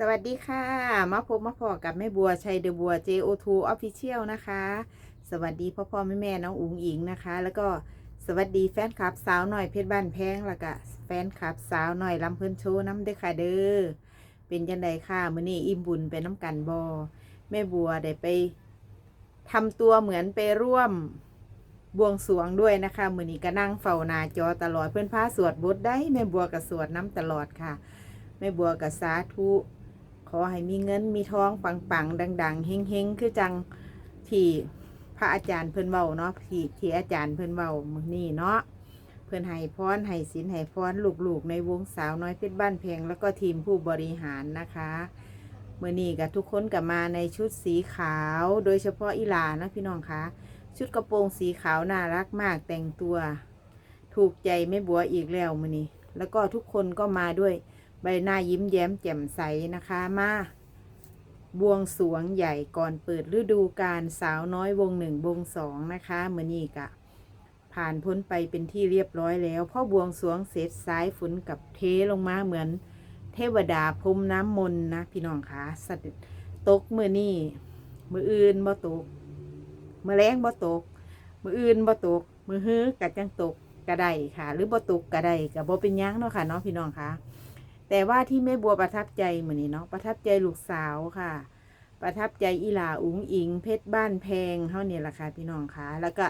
สวัสดีค่ะ มาพบมาพอกับแม่บัวชัยเดอะบัว JO2 Official นะคะ สวัสดีพ่อพ่อแม่แม่น้องอุ๋งอิงนะคะ แล้วก็สวัสดีแฟนคลับสาวหน่อยเพชรบ้านแพงแล้วก็แฟนคลับสาวหน่อยลำเพิ่นโชว์น้ำเด้อค่ะเด้อเป็นจังไดค่ะมื้อนี้อิ่มบุญไปน้ำกันบอแม่บัวได้ไปทำตัวเหมือนไปร่วมบวงสรวงด้วยนะคะมื้อนี้ก็นั่งเฝ้านาจอตลอดเพื่อนพาสวดบทได้แม่บัวก็สวดน้ำตลอดค่ะแม่บัวกับสาธุ ขอให้มีเงินมีทองปังปังๆ ดัง ๆ เฮงๆ คือจังที่พระอาจารย์เพิ่นเว้าเนาะที่ที่อาจารย์เพิ่นเว้ามือนี้เนาะเพิ่นให้พรให้ศีลให้พรลูกๆ ในวงสาวน้อยเพชรบ้านแพงแล้วก็ทีมผู้บริหารนะคะมื้อนี้กับทุกคนกับมาในชุดสีขาวโดยเฉพาะอีหลานะพี่น้องคะชุดกระโปรงสีขาวน่ารักมากแต่งตัว ถูกใจแม่บัวอีกแล้วมื้อนี้แล้วก็ทุกคนก็มาด้วย ใบหน้ายิ้มแย้มแจ่มใสนะคะมาบวงสวงใหญ่ก่อนเปิดฤดูกาลสาวน้อยวงหนึ่งวงสองนะคะเมื่อนี้กะ ผ่านพ้นไปเป็นที่เรียบร้อยแล้วพอบวงสวงเสร็จสายฝนกับเทลงมาเหมือน เทวดาพรมน้ำมนต์นะพี่น้องคะสะดุดตกมือนี่มืออื่นบ่ตกมือแรงบ่ตกมืออื่นบ่ตกมือฮื้อกะจังตกกระไดค่ะ หรือบ่ตกกระไดกะบ่เป็นยังเนาะค่ะเนาะพี่น้องคะ แต่ว่าที่แม่บัวประทับใจเหมือนนี้เนาะประทับใจลูกสาวค่ะ ประทับใจอีหลาอุ๋งอิง เพชรบ้านแพงเท่านี้แหละค่ะพี่น้องค่ะ แล้วก็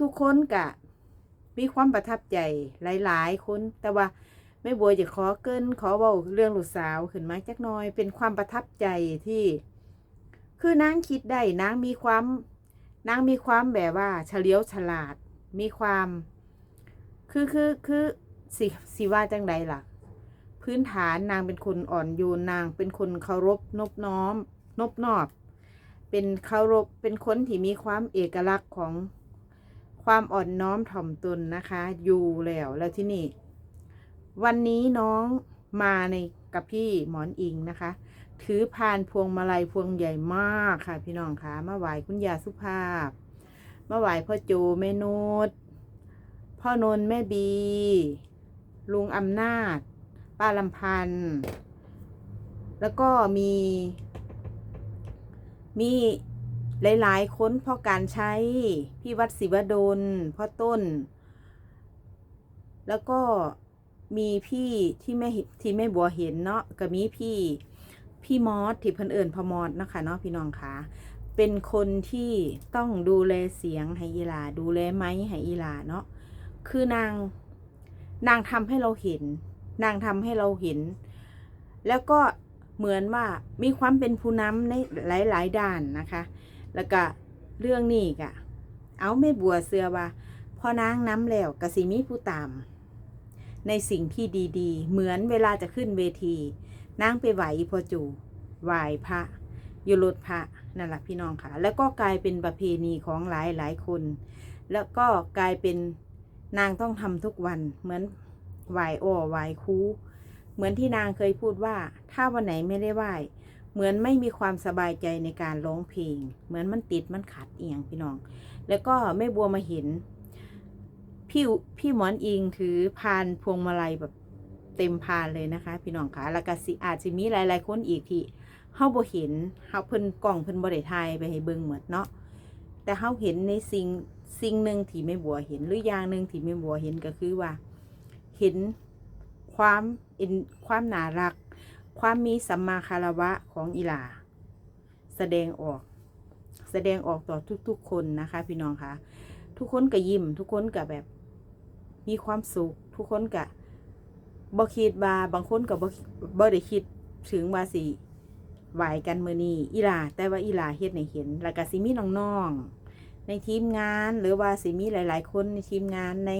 ทุกๆคนกะมีความประทับใจหลายๆคนแต่ว่าแม่บัวจะขอเกินขอเบาเรื่องลูกสาวขึ้นมาจักน่อย เป็นความประทับใจที่ คือนางคิดได้นางมีความนางมีความแบบว่าเฉลียวฉลาด มีความ คือคือคือสิสิว่าจังใดล่ะ พื้นฐานนางเป็นคนอ่อนโยนนางเป็นคนเคารพนบน้อม นบนอบ เป็นเคารพเป็นคนที่มีความเอกลักษณ์ของความอ่อนน้อมถ่อมตนนะคะ อยู่แล้วแล้วที่นี่ วันนี้น้องมาในกับพี่หมอนอิงนะคะ ถือพานพวงมาลัยพวงใหญ่มากค่ะ พี่น้องคะมาไหว้คุณยาสุภาพมาไหว้พ่อโจแม่นุชพ่อนนท์แม่บี ลุงอำนาจ ป้าลำพันธ์ แล้วก็มี มีหลาย ๆ คนพ่อการใช้ พี่วัดศิวดลพ่อต้น แล้วก็มีพี่ที่แม่ที่แม่บัวเห็นเนาะก็มีพี่พี่มอสที่เพิ่นเอิญพอมอสนะคะเนาะพี่น้องคะเป็นคนที่ต้องดูแลเสียงให้อีลา ดูแลไม้ให้อีลาเนาะคือนางนางทำให้เราเห็น นางทำให้เราเห็น แล้วก็เหมือนว่ามีความเป็นผู้นำในหลาย ๆ ด้านนะคะ แล้วก็เรื่องนี้กะเอาไม่บัวเสือว่าพอนางน้ำแล้วกสิมีผู้ตาม ในสิ่งที่ดีๆ เหมือนเวลาจะขึ้นเวที นางไปไหวอีพอจูไหวพระยู่รถพระนั่นแหละพี่น้องค่ะ แล้วก็กลายเป็นประเพณีของหลายหลายคน แล้วก็กลายเป็นนางต้องทำทุกวันเหมือน ไหวอ้อไหวคูเหมือนที่นางเคยพูดว่า ถ้าวันไหนไม่ได้ไหวเหมือนไม่มีความสบายใจในการร้องเพลง เหมือนมันติดมันขัดเอียงพี่น้อง แล้วก็แม่บัวมาเห็น พี่พี่หมอนอิงถือพานพวงมาลัยแบบเต็มพานเลยนะคะ พี่น้องคะแล้วก็สิอาจจะมีหลาย ๆ คนอีกที่เฮาบ่เห็นเฮาเพิ่นกล่องเพิ่นบ่ได้ถ่ายไปให้เบิ่งหมดเนาะแต่เฮาเห็นในสิ่งสิ่งหนึ่งที่แม่บัวเห็นหรืออย่างหนึ่งที่แม่บัวเห็นก็คือว่า เห็นความเอ็นความน่ารัก ความมีสัมมาคารวะของอีหลา แสดงออก แสดงออกต่อทุก ๆ คนนะคะ พี่น้องคะทุกคนก็ยิ้ม ทุกคนก็แบบ มีความสุข ทุกคนก็บ่คิดว่าบางคนก็บ่บ่ได้คิดถึงว่าสิไหวกันมื้อนี้อีหลา แต่ว่าอีหลาเฮ็ดให้เห็น แล้วก็สิมีน้องๆในทีมงานหรือว่าสิมีหลาย ๆ คนในทีมงานใน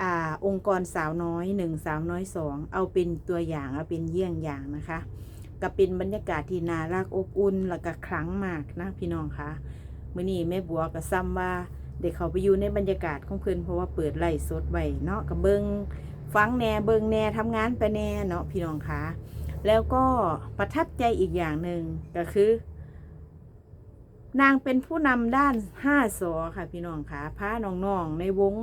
อองค์กรสาวน้อยหนึ่งสาวน้อยสองเอาเป็นตัวอย่างเอาเป็นเยี่ยงอย่างนะคะ ก็เป็นบรรยากาศที่น่ารักอบอุ่นแล้วก็ครั้งมากนะพี่น้องคะมื่อนี้แม่บัวก็ซ้ำว่าเด็กเขาไปอยู่ในบรรยากาศของเพื่อนเพราะว่าเปิดไล่สดไว้เนาะกับเบิงฟังแหน่เบิงแหน่ทำงานไปแหน่เนาะพี่น้องคะแล้วก็ประทับใจอีกอย่างหนึ่งก็คือนางเป็นผู้นำด้านห้าสอค่ะพี่น้องคะพาน้องๆในวง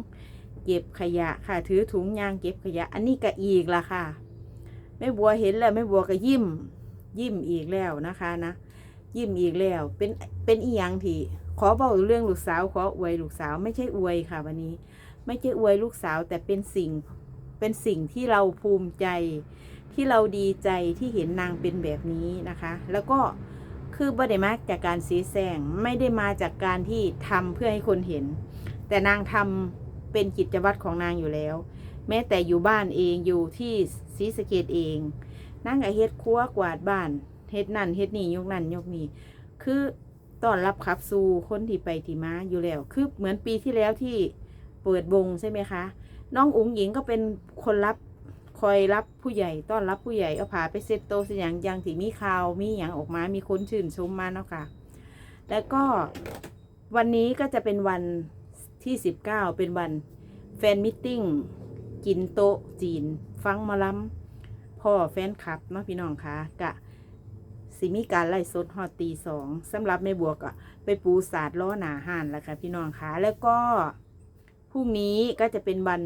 เก็บขยะค่ะ ถือถุงยางเก็บขยะ อันนี้ก็อีกละค่ะแม่บัวเห็นแล้วแม่บัวก็ยิ้ม ยิ้มอีกแล้วนะคะนะยิ้มอีกแล้ว เป็นเป็นอีหยังที่ ขอบอกเรื่องลูกสาวขออวยลูกสาวไม่ใช่อวยค่ะ วันนี้ ไม่ใช่อวยลูกสาวแต่เป็นสิ่งเป็นสิ่งที่เราภูมิใจ ที่เราดีใจที่เห็นนางเป็นแบบนี้นะคะ แล้วก็คือบ่ได้มาจากการสีแสงไม่ได้มาจากการที่ทำเพื่อให้คนเห็น แต่นางทำ เป็นกิจวัตรของนางอยู่แล้ว แม้แต่อยู่บ้านเองอยู่ที่ศรีสะเกดเองนางก็เฮ็ดครัวกวาดบ้านเฮ็ดนั่นเฮ็ดนี่ยกนั่นยกนี่คือต้อนรับขับสู่คนที่ไปที่มาอยู่แล้ว คือเหมือนปีที่แล้วที่เปิดวงใช่ไหมคะ น้องอุ๋งหญิงก็เป็นคนรับคอยรับผู้ใหญ่ต้อนรับผู้ใหญ่เอาผาไปเซตโตะสอย่างยังที่มีข่าวมีอย่างออกมามีคนชื่นชมมาเนาะค่ะ แล้วก็วันนี้ก็จะเป็นวัน ที่สิบเก้าเป็นวันแฟนมิทติ้งกินโต๊ะจีน ฟังมาล้ำพ่อแฟนคลับเนาะพี่น้องคะกะสิมีการไล่สดฮอดตีสองสำหรับแม่บวก็ไปปูสาดล้อหนาห่านแล้วค่ะพี่น้องคะแล้วก็พรุ่งนี้ก็จะเป็นวัน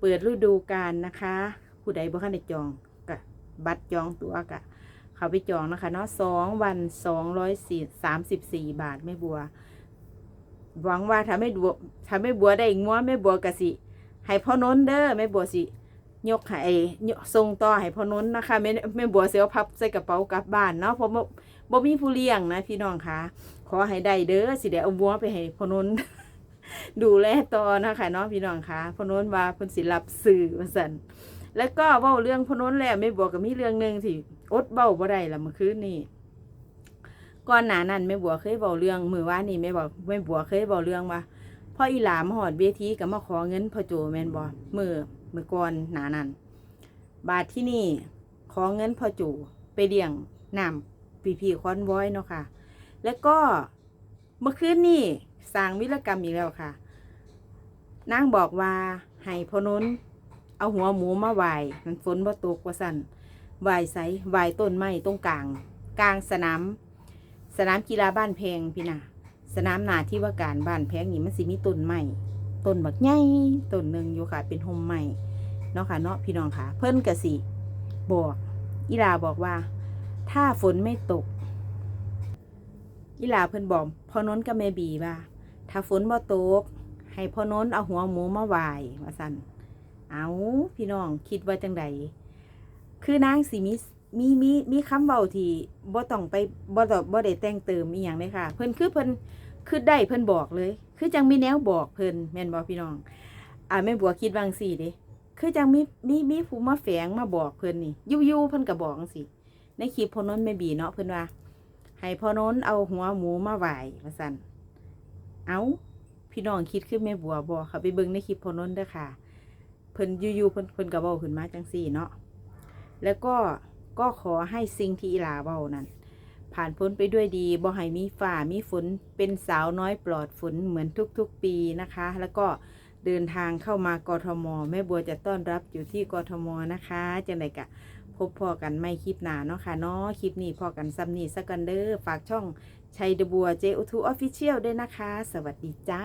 เปิดฤดูกาลนะคะ ผู้ใดบ่คันได้จองกะบัตรจองตัวกะเขาไปจองนะคะเนาะสองวันสองร้อยสี่สามสิบสี่บาทแม่บัว หวังว่าถ้าไม่บัวถ้าไม่บัวได้งัวแม่บัวกะสิให้พ่อนนเด้อแม่บัวสิยกให้ยกส่งต่อให้พ่อนนนะคะแม่แม่บัวเสียวพับใส่กระเป๋ากลับบ้านเนาะเพราะบ่บ่มีผู้เลี้ยงนะพี่น้องคะขอให้ได้เด้อสิเดี๋ยวเอาบัวไปให้พ่อนนดูแลต่อนะคะเนาะพี่น้องคะพ่อนนว่าเพิ่นสิรับสื่อว่าซั่นแล้วก็เว้าเรื่องพ่อนนแล้วแม่บัวก็มีเรื่องหนึงที่อดเว้าบ่ได้ละเมื่อคืนนี้ ก่อนหน้านั้นแม่บัวเคยเว้าเรื่องมือว่านนี้แม่บอกแม่บัวเคยเว้าเรื่องว่าพ่ออีหลามหอดเวทีก็มาขอเงินพ่อโจแม่นบ่มื้อมือก่อนหนานั้นบาทที่นี่ขอเงินพ่อโจไปเลี้ยงน้ำปีพีคอนไว้เนาะค่ะ แล้วก็เมื่อคืนนี่สร้างวิรกรรมอีกแล้วค่ะนางบอกว่าให้พอนุนเอาหัวหมูมาไหวมันฝนบ่ตกว่าสั่นไหวใสไหวต้นไม้ตรงกลาง กลางสนาม สนามกีฬาบ้านแพงพี่นะสนามนาที่ว่าการบ้านแพงนี่มันสิมีต้นไม้ต้นบักใหญ่ต้นหนึ่งอยู่ค่ะเป็นโฮมไม้เนาะค่ะเนาะพี่น้องค่ะ เพิ่นกะสิบอกอีลาบอกว่า ถ้าฝนไม่ตกอีลาเพิ่นบอกพ่อนนกับแม่บีว่า ถ้าฝนบ่ตก ให้พ่อนนเอาหัวหมูมาไหว้ว่าซั่นเอาพี่น้องคิดว่าจังใดคือนางสิมี มีมีมีคำเว้าที่บ่ต้องไปบ่ต้องบ่ได้แต่งเติมอีหยังเลยค่ะ เพิ่นคือเพิ่นคือได้เพิ่นบอกเลย คือจังมีแนวบอกเพิ่นแม่นบ่พี่น้อง อ่าแม่บัวคิดว่างซี่เด้คือจังมีมีมีผู้มาแฝงมาบอกเพิ่นนี่ยู่ๆเพิ่นก็บอกจังซี่ในคลิปพอนนท์แม่บีเนาะเพิ่นว่าให้พอนนเอาหัวหมูมาไหวมาสั่นเอาพี่น้องคิดขึ้นแม่บัวบอค่ะไปเบิ่งในคลิปพอนนเด้อค่ะ เพิ่นอยู่เพิ่นเพิ่นกระเบ้าขึ้นมาจังสี่เนาะแล้วก็ ก็ขอให้สิ่งที่อีหลาเบ้านั้นผ่านพ้นไปด้วยดีบ่ให้มีฝ่ามีฝนเป็นสาวน้อยปลอดฝนเหมือนทุกๆปีนะคะ แล้วก็เดินทางเข้ามากทมแม่บัวจะต้อนรับอยู่ที่กทมนะคะจังไดกะพบพอกันไม่คลิปหนาเนาะค่ะเนาะคลิปนี้พอกันซัมนี่สักกันเด้อฝากช่องชัยเดบัวเจอุทูออฟฟิเชียลด้วยนะคะ สวัสดีจ้า